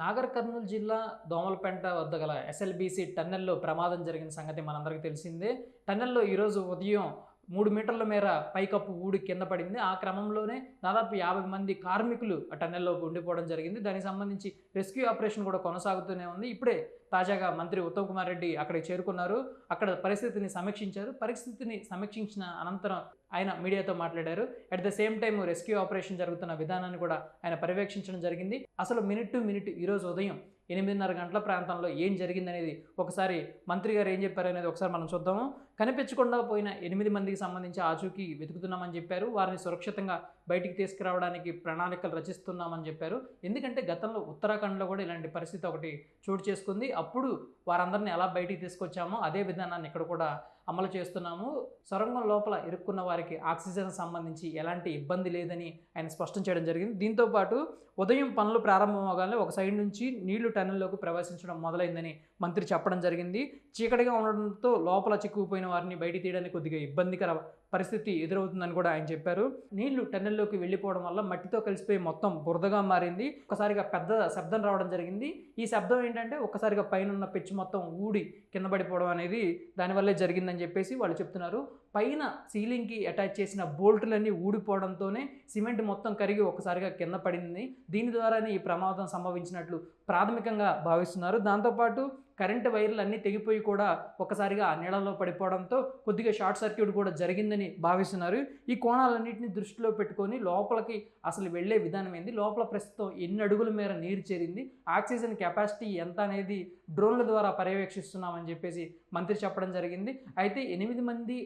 నాగర్ కర్నూలు జిల్లా దోమలపేంట వద్ద గల ఎస్ఎల్బీసీ టన్నెల్లో ప్రమాదం జరిగిన సంగతి మనందరికీ తెలిసిందే. టన్నెల్లో ఈరోజు ఉదయం మూడు మీటర్ల మేర పైకప్పు ఊడి కింద పడింది. ఆ క్రమంలోనే దాదాపు యాభై మంది కార్మికులు ఆ టన్నెల్లో ఉండిపోవడం జరిగింది. దానికి సంబంధించి రెస్క్యూ ఆపరేషన్ కూడా కొనసాగుతూనే ఉంది. ఇప్పుడే తాజాగా మంత్రి ఉత్తమ్ కుమార్ రెడ్డి అక్కడికి చేరుకున్నారు. అక్కడ పరిస్థితిని సమీక్షించారు. పరిస్థితిని సమీక్షించిన అనంతరం ఆయన మీడియాతో మాట్లాడారు. At the same time rescue operation జరుగుతున్న విధానాన్ని కూడా ఆయన పర్యవేక్షించడం జరిగింది. అసలు మినిట్ టు మినిట్ ఈరోజు ఉదయం ఎనిమిదిన్నర గంటల ప్రాంతంలో ఏం జరిగిందనేది ఒకసారి మంత్రి గారు ఏం చెప్పారు అనేది ఒకసారి మనం చూద్దాము. కనిపించకుండా పోయిన ఎనిమిది మందికి సంబంధించి ఆచూకీ వెతుకుతున్నామని చెప్పారు. వారిని సురక్షితంగా బయటికి తీసుకురావడానికి ప్రణాళికలు రచిస్తున్నామని చెప్పారు. ఎందుకంటే గతంలో ఉత్తరాఖండ్లో కూడా ఇలాంటి పరిస్థితి ఒకటి చోటు చేసుకుంది. అప్పుడు వారందరిని ఎలా బయటికి తీసుకొచ్చామో అదే విధానాన్ని ఇక్కడ కూడా అమలు చేస్తున్నాము. సొరంగం లోపల ఇరుక్కున్న వారికి ఆక్సిజన్ సంబంధించి ఎలాంటి ఇబ్బంది లేదని ఆయన స్పష్టం చేయడం జరిగింది. దీంతో పాటు ఉదయం పనులు ప్రారంభమవగానే ఒక సైడ్ నుంచి నీళ్ళు టన్నెల్లోకి ప్రవేశించడం మొదలైందని మంత్రి చెప్పడం జరిగింది. చీకటిగా ఉండడంతో లోపల చిక్కుకుపోయిన వారిని బయట తీయడానికి కొద్దిగా ఇబ్బందికర పరిస్థితి ఎదురవుతుందని కూడా ఆయన చెప్పారు. నీళ్ళు టన్నెల్లోకి వెళ్ళిపోవడం వల్ల మట్టితో కలిసిపోయి మొత్తం బురదగా మారింది. ఒకసారిగా పెద్ద శబ్దం రావడం జరిగింది. ఈ శబ్దం ఏంటంటే ఒక్కసారిగా పైన ఉన్న పిచ్చి మొత్తం ఊడి కింద పడిపోవడం అనేది దానివల్లే జరిగిందని చెప్పేసి వాళ్ళు చెప్తున్నారు. పైన సీలింగ్కి అటాచ్ చేసిన బోల్టులన్నీ ఊడిపోవడంతోనే సిమెంట్ మొత్తం కరిగి ఒకసారిగా కింద పడింది. దీని ద్వారానే ఈ ప్రమాదం సంభవించినట్లు ప్రాథమికంగా భావిస్తున్నారు. దాంతోపాటు కరెంటు వైర్లు అన్నీ తెగిపోయి కూడా ఒకసారిగా ఆ నీళ్ళలో పడిపోవడంతో కొద్దిగా షార్ట్ సర్క్యూట్ కూడా జరిగిందని భావిస్తున్నారు. ఈ కోణాలన్నింటినీ దృష్టిలో పెట్టుకొని లోపలికి అసలు వెళ్ళే విధానం ఏంది? లోపల ప్రస్తుతం ఎన్ని అడుగుల మేర నీరు చేరింది? ఆక్సిజన్ కెపాసిటీ ఎంత అనేది డ్రోన్ల ద్వారా పర్యవేక్షిస్తున్నామని చెప్పేసి మంత్రి చెప్పడం జరిగింది. అయితే ఎనిమిది మంది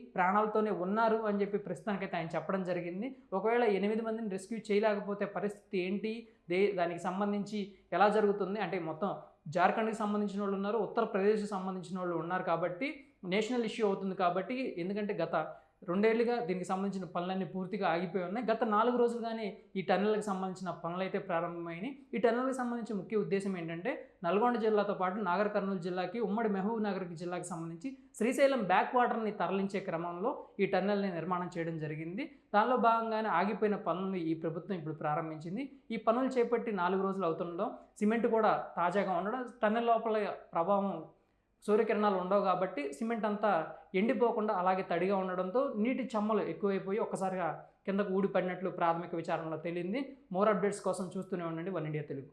ప్రాణాలతోనే ఉన్నారు అని చెప్పి ప్రస్తుతానికైతే ఆయన చెప్పడం జరిగింది. ఒకవేళ ఎనిమిది మందిని రెస్క్యూ చేయలేకపోతే పరిస్థితి ఏంటి? దే దానికి సంబంధించి ఎలా జరుగుతుంది? అంటే మొత్తం జార్ఖండ్కి సంబంధించిన వాళ్ళు ఉన్నారు ఉత్తరప్రదేశ్కి సంబంధించిన వాళ్ళు ఉన్నారు కాబట్టి నేషనల్ ఇష్యూ అవుతుంది కాబట్టి ఎందుకంటే గత రెండేళ్ళుగా దీనికి సంబంధించిన పనులన్నీ పూర్తిగా ఆగిపోయి ఉన్నాయి. గత నాలుగు రోజులుగానే ఈ టన్నెల్కి సంబంధించిన పనులు అయితే ప్రారంభమైనాయి. ఈ టన్నెల్కి సంబంధించిన ముఖ్య ఉద్దేశం ఏంటంటే నల్గొండ జిల్లాతో పాటు నాగర్ కర్నూలు జిల్లాకి ఉమ్మడి మహబూబ్ నగర్ జిల్లాకి సంబంధించి శ్రీశైలం బ్యాక్ వాటర్ని తరలించే క్రమంలో ఈ టన్నెల్ని నిర్మాణం చేయడం జరిగింది. దానిలో భాగంగానే ఆగిపోయిన పనులను ఈ ప్రభుత్వం ఇప్పుడు ప్రారంభించింది. ఈ పనులు చేపట్టి నాలుగు రోజులు అవుతుండడం సిమెంట్ కూడా తాజాగా ఉండడం టన్నెల్ లోపల ప్రభావం సూర్యకిరణాలు ఉండవు కాబట్టి సిమెంట్ అంతా ఎండిపోకుండా అలాగే తడిగా ఉండడంతో నీటి చెమ్మలు ఎక్కువైపోయి ఒక్కసారిగా కిందకు ఊడిపడినట్లు ప్రాథమిక విచారణలో తేలింది. మోర్ అప్డేట్స్ కోసం చూస్తూనే ఉండండి. One India Telugu.